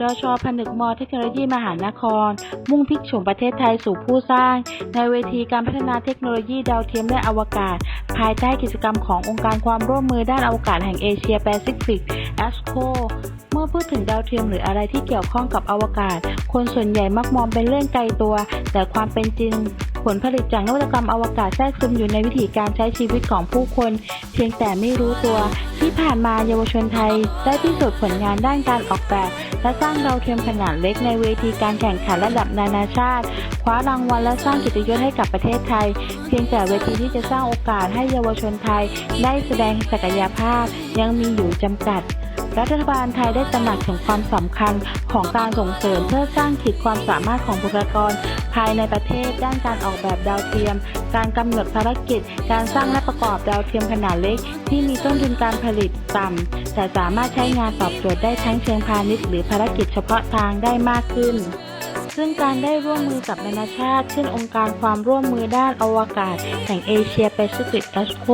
ดชผนึกมอเทคโนโลยีมหานคร มุ่งพลิกโฉมประเทศไทยสู่ผู้สร้าง ในเวทีการพัฒนาเทคโนโลยีดาวเทียมและอวกาศ ภายใต้กิจกรรมขององค์การความร่วมมือด้านอวกาศแห่งเอเชียแปซิฟิก ASCO เมื่อพูดถึงดาวเทียมหรืออะไรที่เกี่ยวข้องกับอวกาศ คนส่วนใหญ่มักมองเป็นเรื่องไกลตัว แต่ความเป็นจริง ผลผลิตจากนวัตกรรมอวกาศแทรกซึมอยู่ในวิถีการใช้ชีวิตของผู้คน เพียงแต่ไม่รู้ตัว ที่ผ่านมาเยาวชนไทย ได้พิสูจน์ผลงานด้านการออกแบบ และสร้างดาวเทียมขนาดเล็กในเวทีการแข่งขันระดับนานาชาติ คว้ารางวัลและสร้างกิตติยศให้กับประเทศไทย เพียงแต่เวทีที่จะสร้างโอกาสให้เยาวชนไทย ได้แสดงศักยภาพยังมีอยู่จำกัด รัฐบาลไทยได้ตระหนักถึงความสำคัญของการส่งเสริมเพื่อสร้างขีดความสามารถของบุคลากร ภายในประเทศด้านการออกแบบดาวเทียม การกำหนดภารกิจ การสร้างและประกอบดาวเทียมขนาดเล็ก ที่มีต้นทุนการผลิตต่ำแต่สามารถใช้งานตอบโจทย์ได้ทั้งเชิงพาณิชย์หรือภารกิจเฉพาะทางได้มากขึ้น ซึ่งการได้ร่วมมือกับนานาชาติ เช่นองค์การความร่วมมือด้านอวกาศ แห่งเอเชียแปซิฟิก ASCO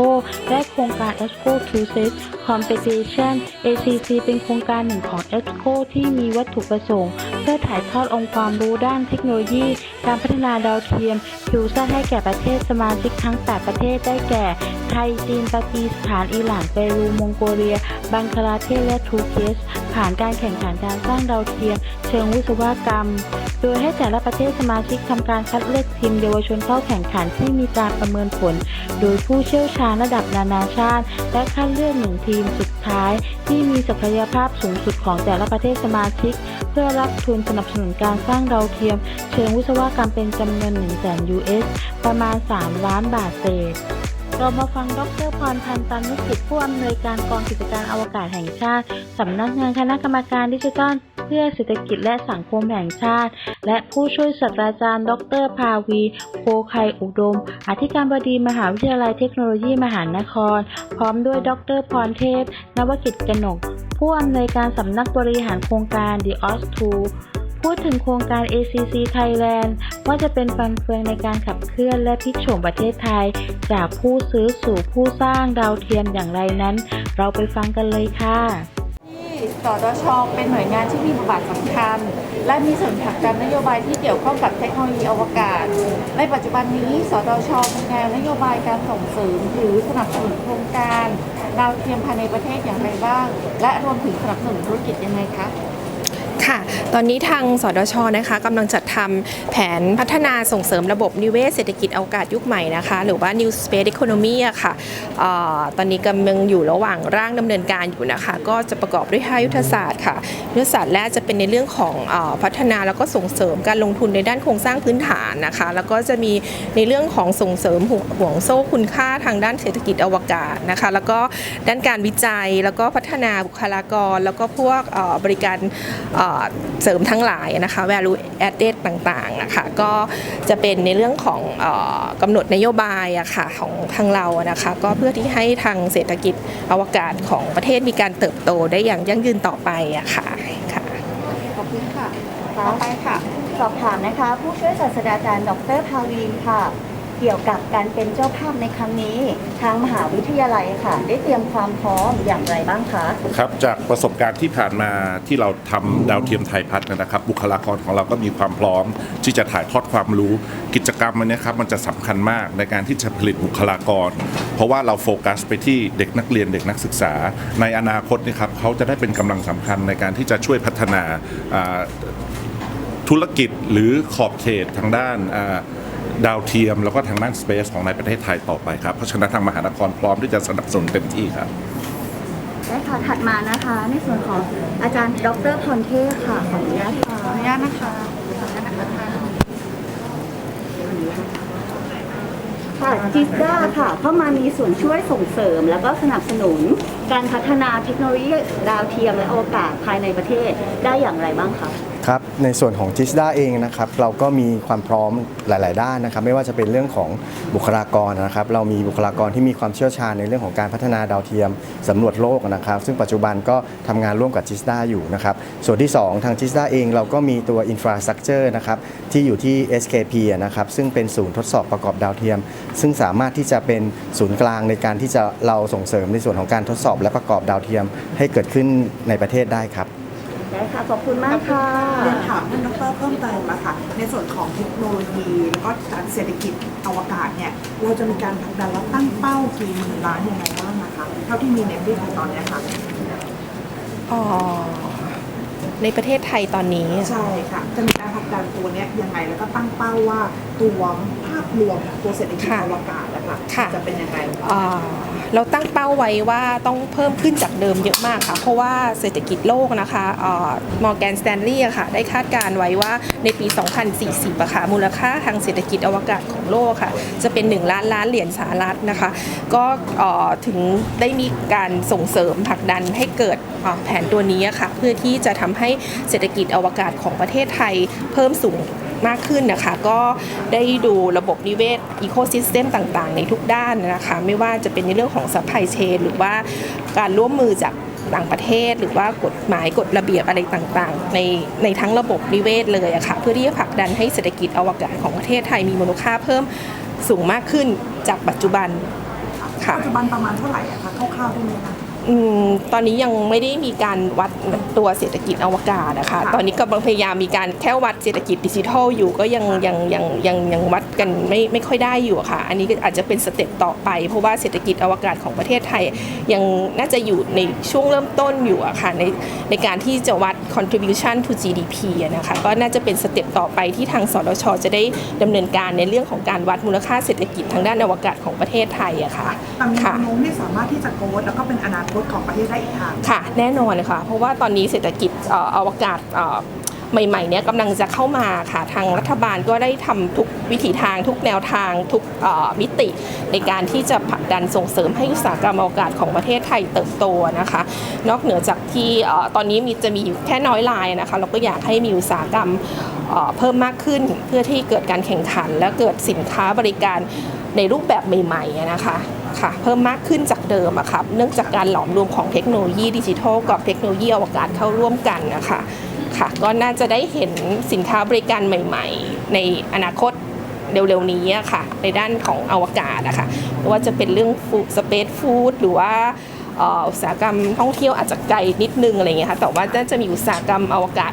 และโครงการ ASCO q s e t Competition ACC เป็นโครงการหนึ่งของ ASCO ที่มีวัตถุประสงค์ เพื่อถ่ายทอดองค์ความรู้ด้านเทคโนโลยี การพัฒนาดาวเทียม q s a t ให้แก่ประเทศสมาชิกทั้ง 8 ประเทศได้แก่ ไทย จีนปากีสถานอิหร่านเปรูมองโกเลีย บังคลาเทศและทูเกสผ่านการแข่งขันการสร้างดาวเทียม เชิงวิศวกรรม โดยยให้แต่ละประเทศสมาชิกทำการคัดเลือกทีมเยาวชนเข้าแข่งขันที่มีการประเมินผล โดยผู้เชี่ยวชาญระดับนานาชาติ และคัดเลือกหนึ่งทีมสุดท้าย ที่มีศักยภาพสูงสุดของแต่ละประเทศสมาชิก เพื่อรับทุนสนับสนุนการสร้างดาวเทียม เชิงวิศวกรรมเป็นจำนวน1 0 0 0 0 0 US ประมาณ 3 ล้านบาทเศษ เรามาฟังดรพรพันธ์ตันนุกิจผู้อำนวยการกองกิจการอวกาศแห่งชาติสำนักงานคณะกรรมการดิจิทัลเพื่อเศรษฐกิจและสังคมแห่งชาติ และผู้ช่วยศาสตราจารย์ ดรภาวีโพไคอุดม อธิการบดีมหาวิทยาลัยเทคโนโลยีมหานคร พร้อมด้วยดรพรเทพ นวกิจกนก ผู้อำนวยการสำนักบริหารโครงการ The OS 2 พูดถึงโครงการ ACC Thailand ว่าจะเป็นฟันเฟืองในการขับเคลื่อนและพลิกโฉมประเทศไทย จากผู้ซื้อสู่ผู้สร้างดาวเทียมอย่างไรนั้น เราไปฟังกันเลยค่ะที่สตชเป็นหน่วยงานที่มีบทบาทสำคัญ และมีส่วนผลักดันนโยบายที่เกี่ยวข้องกับเทคโนโลยีอวกาศ ในปัจจุบันนี้ สตชมีแนวนโยบายการส่งเสริมหรือสนับสนุนโครงการ ดาวเทียมภายในประเทศอย่างไรบ้าง และรวมถึงสนับสนุนธุรกิจยังไงคะ ค่ะ ตอนนี้ทางสดชนะคะกำลังจัดทำแผนพัฒนาส่งเสริมระบบนิเวศเศรษฐกิจอวกาศยุคใหม่นะคะ หรือว่า New Space Economy อะค่ะออตอนนี้กำลังอยู่ระหว่างร่างดำเนินการอยู่นะคะ ก็จะประกอบด้วย5ยุทธศาสตร์ค่ะ ยุทธศาสตร์แรกจะเป็นในเรื่องของออพัฒนาแล้วก็ส่งเสริมการลงทุนในด้านโครงสร้างพื้นฐานนะคะ แล้วก็จะมีในเรื่องของส่งเสริมห่วงห่วงโซ่คุณค่าทางด้านเศรษฐกิจอวกาศนะคะ แล้วก็ด้านการวิจัยแล้วก็พัฒนาบุคลากร แล้วก็พวกออบริการเสริมทั้งหลายนะคะ value added ต่างๆนะคะก็จะเป็นในเรื่องของออกำหนดนโยบายอะค่ะของทางเราอะนะคะก็เพื่อที่ให้ทางเศรษฐกิจอวกาศของประเทศมีการเติบโตได้อย่างยั่งยืนต่อไปอะค่ะค่ะขอบคุณค่ะต่อไปค่ะ สอบถามนะคะ ผู้ช่วยศาสตราจารย์ดรภาวีนค่ะ เกี่ยวกับการเป็นเจ้าภาพในครั้งนี้ ทางมหาวิทยาลัยค่ะ ได้เตรียมความพร้อมอย่างไรบ้างคะ ครับจากประสบการณ์ที่ผ่านมาที่เราทำดาวเทียมไทยพัฒน์นะครับ บุคลากรของเราก็มีความพร้อม ที่จะถ่ายทอดความรู้กิจกรรมมันนี้ครับมันจะสำคัญมากในการที่จะผลิตบุคลากร เพราะว่าเราโฟกัสไปที่เด็กนักเรียนเด็กนักศึกษา ในอนาคตนี่ครับเขาจะได้เป็นกำลังสำคัญในการที่จะช่วยพัฒนาธุรกิจหรือขอบเขตทางด้านา ดาวเทียม แล้วก็ทางด้านสเปซของในประเทศไทยต่อไปครับ เพราะฉะนั้นทางมหานครพร้อมที่จะสนับสนุนเต็มที่ครับ และค่ะถัดมานะคะ ในส่วนของอาจารย์ดรพรเทพค่ะขออนุญาตค่ะขออนุญาตนะคะขออนุญาตนะคะค่ะจิสด้าค่ะเข้ามามีส่วนช่วยส่งเสริม แล้วก็สนับสนุนการพัฒนาเทคโนโลยีดาวเทียมและอวกาศภายในประเทศได้อย่างไรบ้างคะ ครับในส่วนของจิสดาเองนะครับเราก็มีความพร้อมหลาย ๆ ด้านนะครับ ไม่ว่าจะเป็นเรื่องของบุคลากรนะครับ เรามีบุคลากรที่มีความเชี่ยวชาญในเรื่องของการพัฒนาดาวเทียมสำรวจโลกนะครับ ซึ่งปัจจุบันก็ทำงานร่วมกับจิสดาอยู่นะครับ ส่วนที่ 2 ทางจิสดาเองเราก็มีตัวอินฟราสตรักเจอร์นะครับที่อยู่ที่ SKP นะครับซึ่งเป็นศูนย์ทดสอบประกอบดาวเทียม ซึ่งสามารถที่จะเป็นศูนย์กลางในการที่จะเราส่งเสริมในส่วนของการทดสอบและประกอบดาวเทียม ให้เกิดขึ้นในประเทศได้ครับ ได้ค่ะ ขอบคุณมากค่ะ เรียนถามท่านดรเพิ่มเติมอะค่ะ ในส่วนของเทคโนโลยี แล้วก็การเศรษฐกิจอวกาศเนี่ย เราจะมีการผลักดันและตั้งเป้ากี่หมื่นล้านยังไงบ้างนะคะ เท่าที่มีในประเทศไทยตอนเนี้ยค่ะอ๋อในประเทศไทยตอนนี้ ใช่ค่ะ จะมีการผลักดันตัวเนี้ยยังไงแล้วก็ตั้งเป้าว่าตัวภาพรวมของตัวเศรษฐกิจค่ะอวกาศ นะคะค่ะจะเป็นยังไง อ่าเราตั้งเป้าไว้ว่าต้องเพิ่มขึ้นจากเดิมเยอะมากค่ะ เพราะว่าเศรษฐกิจโลกนะคะมอร์แกนสแตนลีย์ค่ะ ได้คาดการณ์ไว้ว่าในปี 2040อะค่ะมูลค่าทางเศรษฐกิจอวกาศของโลกค่ะ จะเป็น 1 ล้านล้านเหรียญสหรัฐนะคะ ก็เอ่อถึงได้มีการส่งเสริมผลักดันให้เกิดเอ่อแผนตัวนี้อะค่ะ เพื่อที่จะทำให้เศรษฐกิจอวกาศของประเทศไทยเพิ่มสูง มากขึ้นนะคะ ก็ได้ดูระบบนิเวศอีโคซิสเต็มต่างๆ ในทุกด้านนะคะ ไม่ว่าจะเป็นในเรื่องของซัพพลายเชนหรือว่าการร่วมมือจากต่างประเทศหรือว่ากฎหมายกฎระเบียบอะไรต่างๆ ในในทั้งระบบนิเวศเลยอะค่ะเพื่อที่จะผลักดันให้เศรษฐกิจอวกาศของประเทศไทยมีมูลค่าเพิ่มสูงมากขึ้นจากปัจจุบันค่ะปัจจุบันประมาณเท่าไหร่อะคะคร่าวๆได้ไหมคะ อืมตอนนี้ยังไม่ได้มีการวัดตัวเศรษฐกิจอวกาศนะคะ ตอนนี้กำลังพยายามมีการแค่วัดเศรษฐกิจดิจิทัลอยู่ก็ยังยังยังยังยังวัด กันไม่ไม่ค่อยได้อยู่อะค่ะ อันนี้ก็อาจจะเป็นสเต็ปต่อไป เพราะว่าเศรษฐกิจอวกาศของประเทศไทย ยังน่าจะอยู่ในช่วงเริ่มต้นอยู่อะค่ะในในการที่จะวัด contribution to GDP อะนะคะก็น่าจะเป็นสเต็ปต่อไปที่ทางสตชจะได้ดำเนินการในเรื่องของการวัดมูลค่าเศรษฐกิจทางด้านอวกาศของประเทศไทยอะค่ะแต่มีแนค่ะวโน้มที่สามารถที่จะโกดแล้วก็เป็นอนาคตของประเทศได้อีกทางค่ะ แน่นอนค่ะ เพราะว่าตอนนี้เศรษฐกิจเอ่ออวกาศเอ่อ ใหม่ๆเนี่ยกำลังจะเข้ามาค่ะทางรัฐบาลก็ได้ทำทุกวิถีทางทุกแนวทางทุกมิติ ในการที่จะผลักดันส่งเสริมให้อุตสาหกรรมอวกาศของประเทศไทยเติบโตนะคะ นอกเหนือจากที่ตอนนี้มีจะมีอยู่แค่น้อยรายนะคะ เราก็อยากให้มีอุตสาหกรรมเพิ่มมากขึ้นเพื่อที่เกิดการแข่งขัน และเกิดสินค้าบริการในรูปแบบใหม่ๆนะคะค่ะเพิ่มมากขึ้นจากเดิมอะค่ะเนื่องจากการหลอมรวมของเทคโนโลยีดิจิทัลกับเทคโนโลยีอวกาศเข้าร่วมกันนะคะ ค่ะ ก็น่าจะได้เห็นสินค้าบริการใหม่ ๆ ในอนาคตเร็วๆนี้อะค่ะ ในด้านของอวกาศนะคะไม่ว่าจะเป็นเรื่องสเปซฟู้ดหรือว่าอุตสาหกรรมท่องเที่ยวอาจจะไกลนิดนึงอะไรเงี้ยค่ะแต่ว่าน่าจะมีอุตสาหกรรมอวกาศ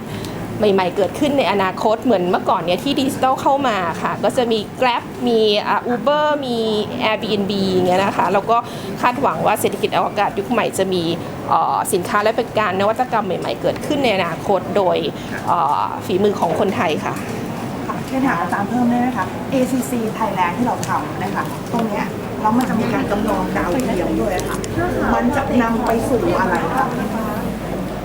ใหม่ ๆ เกิดขึ้นในอนาคตเหมือนเมื่อก่อนเนี่ยที่ดิจิตอลเข้ามาค่ะ ก็จะมี Grab มีอ่า Uber มี Airbnb อย่างเงี้ยนะคะแล้วก็คาดหวังว่าเศรษฐกิจอวกาศยุคใหม่จะมีสินค้าและบริการนวัตกรรมใหม่ ๆ เกิดขึ้นในอนาคตโดยฝีมือของคนไทยค่ะค่ะเช่นถามอาจารย์เพิ่มได้ไหมคะ ACC Thailand ที่เราทำนะคะตรงเนี้ยแล้วมันจะมีการจำลองดาวเทียมด้วยค่ะ มันจะนำไปสู่อะไรคะ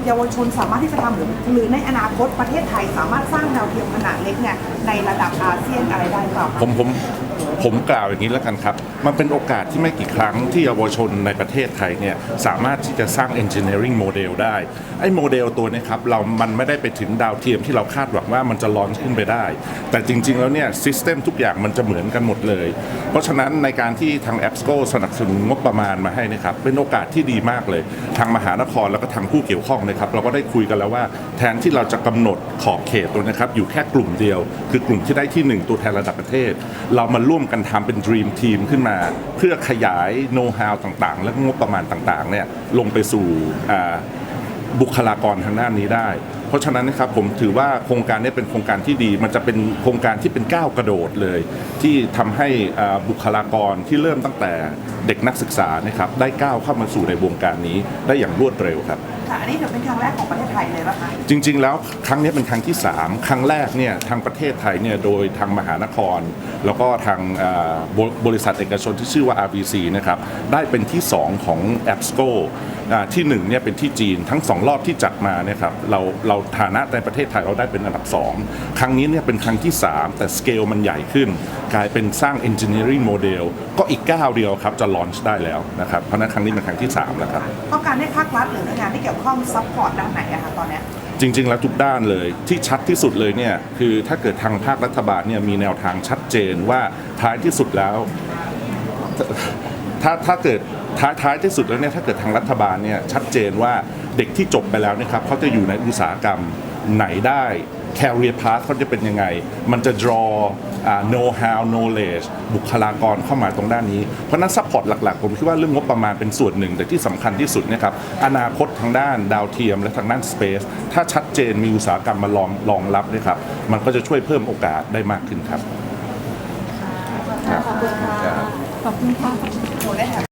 เยาวชนสามารถที่จะทำหรือหรือในอนาคตประเทศไทยสามารถสร้างดาวเทียมขนาดเล็กเนี่ยในระดับอาเซียนอะไรได้หรือเปล่า ผมผม ผมกล่าวอย่างนี้แล้วกันครับ มันเป็นโอกาสที่ไม่กี่ครั้งที่เยาวชนในประเทศไทยเนี่ยสามารถที่จะสร้าง engineering model ได้ ไอ้โมเดลตัวนี้ครับเรามันไม่ได้ไปถึงดาวเทียมที่เราคาดหวังว่ามันจะลอนขึ้นไปได้ แต่จริง ๆ แล้วเนี่ยซิสเต็มทุกอย่างมันจะเหมือนกันหมดเลย เพราะฉะนั้นในการที่ทาง a p s c o สนับสนุนงบประมาณมาให้นะครับเป็นโอกาสที่ดีมากเลย ทางมหานครแล้วก็ทางผู้เกี่ยวข้องนะครับเราก็ได้คุยกันแล้วว่า แทนที่เราจะกำหนดขอบเขตตัวนะครับอยู่แค่กลุ่มเดียว คือกลุ่มที่ได้ที่หนึ่งตัวแทนระดับประเทศ เรามาร่วมกันทำเป็น Dream Team ขึ้นมา เพื่อขยายโน้ตฮาวต่างๆ และงบประมาณต่างๆเนี่ยลงไปสู่บุคลากรทางด้านนี้ได้ เพราะฉะนั้นนะครับผมถือว่าโครงการนี้เป็นโครงการที่ดี มันจะเป็นโครงการที่เป็นก้าวกระโดดเลย ที่ทำให้บุคลากรที่เริ่มตั้งแต่เด็กนักศึกษานะครับได้ก้าวเข้ามาสู่ในวงการนี้ได้อย่างรวดเร็วครับ ค่ะอันนี้ถือเป็นครั้งแรกของประเทศไทยเลยนะคะจริง ๆ แล้วครั้งนี้เป็นครั้งที่ 3 ครั้งแรกเนี่ยทางประเทศไทยเนี่ยโดยทางมหานคร แล้วก็ทางอ่าบบริษัทเอกชนที่ชื่อว่า RBC นะครับได้เป็นที่ 2 ของ a p s c o ที่1เนี่ยเป็นที่จีนทั้ง 2 รอบที่จัดมาเนี่ยครับเราเราฐานะในประเทศไทยเราได้เป็นอันดับ 2 ครั้งนี้เนี่ยเป็นครั้งที่ 3 แต่สเกลมันใหญ่ขึ้น กลายเป็นสร้าง engineering model ก็อีกก้าวเดียวครับจะ launch ได้แล้วนะครับเพราะฉะนั้นครั้งนี้เป็นครั้งที่ 3 แล้วครับต้องการให้ภาครัฐหรือหน่วยงานที่เกี่ยวข้องซัพพอร์ตด้านไหนอะคะตอนเนี้ยจริง ๆ แล้วทุกด้านเลยที่ชัดที่สุดเลยเนี่ยคือถ้าเกิดทางภาครัฐบาลเนี่ยมีแนวทางชัดเจนว่าท้ายที่สุดแล้ว ถ้าถ้าเกิดท้ายท้ายที่สุดแล้วเนี่ยถ้าเกิดทางรัฐบาลเนี่ยชัดเจนว่าเด็กที่จบไปแล้วเนะครับเขาจะอยู่ในอุตสาหกรรมไหนได้ career path เขาจะเป็นยังไง มันจะ draw อ่า know how knowledge บุคลากรเข้ามาตรงด้านนี้ เพราะฉะนั้น support หลัก ๆ ผมคิดว่าเรื่องงบประมาณเป็นส่วนหนึ่ง แต่ที่สำคัญที่สุดเนะครับอนาคตทางด้านดาวเทียม และทางด้าน space ถ้าชัดเจนมีอุตสาหกรรมมารองรองรับนะครับ มันก็จะช่วยเพิ่มโอกาสได้มากขึ้นครับหนูได้แถ ม